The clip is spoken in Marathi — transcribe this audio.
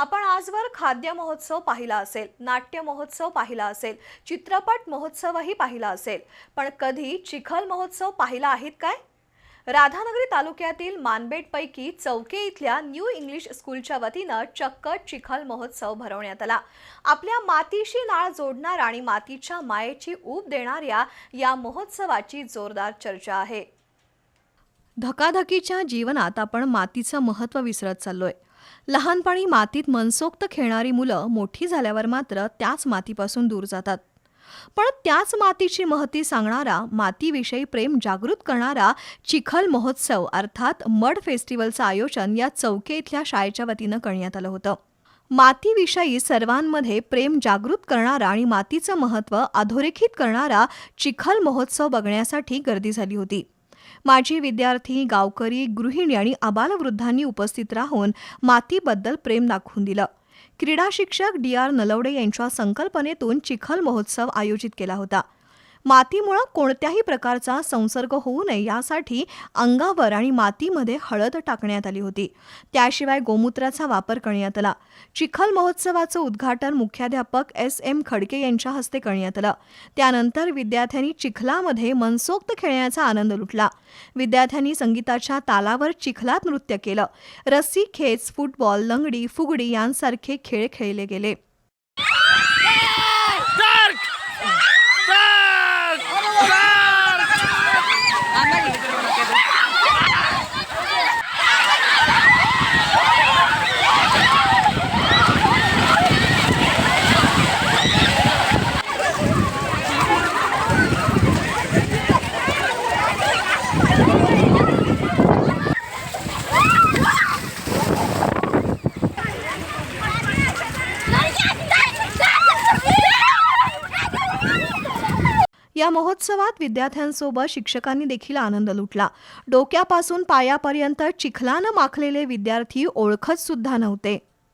आपण आजवर खाद्य महोत्सव पाहिला असेल नाट्य महोत्सव पाहिला असेल चित्रपट महोत्सवही पाहिला असेल पण कधी चिखल महोत्सव पाहिला आहेत काय? राधानगरी तालुक्यातील मानबेटपैकी चौके इथल्या न्यू इंग्लिश स्कूलच्या वतीनं चक्क चिखल महोत्सव भरवण्यात आला. आपल्या मातीशी नाळ जोडणार आणि मातीच्या मायेची ऊब देणाऱ्या या महोत्सवाची जोरदार चर्चा आहे. धकाधकीच्या जीवनात आपण मातीचं महत्त्व विसरत चाललोय. लहानपणी मातीत मनसोक्त खेळणारी मुलं मोठी झाल्यावर मात्र त्याच मातीपासून दूर जातात. पण त्याच मातीची महती सांगणारा मातीविषयी प्रेम जागृत करणारा चिखल महोत्सव अर्थात मड फेस्टिवलचं आयोजन या चौके इथल्या शाळेच्या वतीनं करण्यात आलं होतं. मातीविषयी सर्वांमध्ये प्रेम जागृत करणारा आणि मातीचं महत्त्व अधोरेखित करणारा चिखल महोत्सव बघण्यासाठी गर्दी झाली होती. माजी विद्यार्थी गावकरी गृहिणी आणि आबालवृद्धांनी उपस्थित राहून मातीबद्दल प्रेम दाखवून दिलं. क्रीडा शिक्षक डी आर नलवडे यांच्या संकल्पनेतून चिखल महोत्सव आयोजित केला होता. मातीमुळं कोणत्याही प्रकारचा संसर्ग होऊ नये यासाठी अंगावर आणि मातीमध्ये हळद टाकण्यात आली होती. त्याशिवाय गोमूत्राचा वापर करण्यात आला. चिखल महोत्सवाचं उद्घाटन मुख्याध्यापक एस एम खडके यांच्या हस्ते करण्यात आलं. त्यानंतर विद्यार्थ्यांनी चिखलामध्ये मनसोक्त खेळण्याचा आनंद लुटला. विद्यार्थ्यांनी संगीताच्या तालावर चिखलात नृत्य केलं. रस्सी खेच फुटबॉल लंगडी फुगडी यांसारखे खेळ खेळले गेले. या महोत्सवात विद्यार्थ्यांसोबत शिक्षकांनी देखील आनंद लुटला. डोक्यापासून पायापर्यंत चिखलानं माखलेले विद्यार्थी ओळखत सुद्धा नव्हते.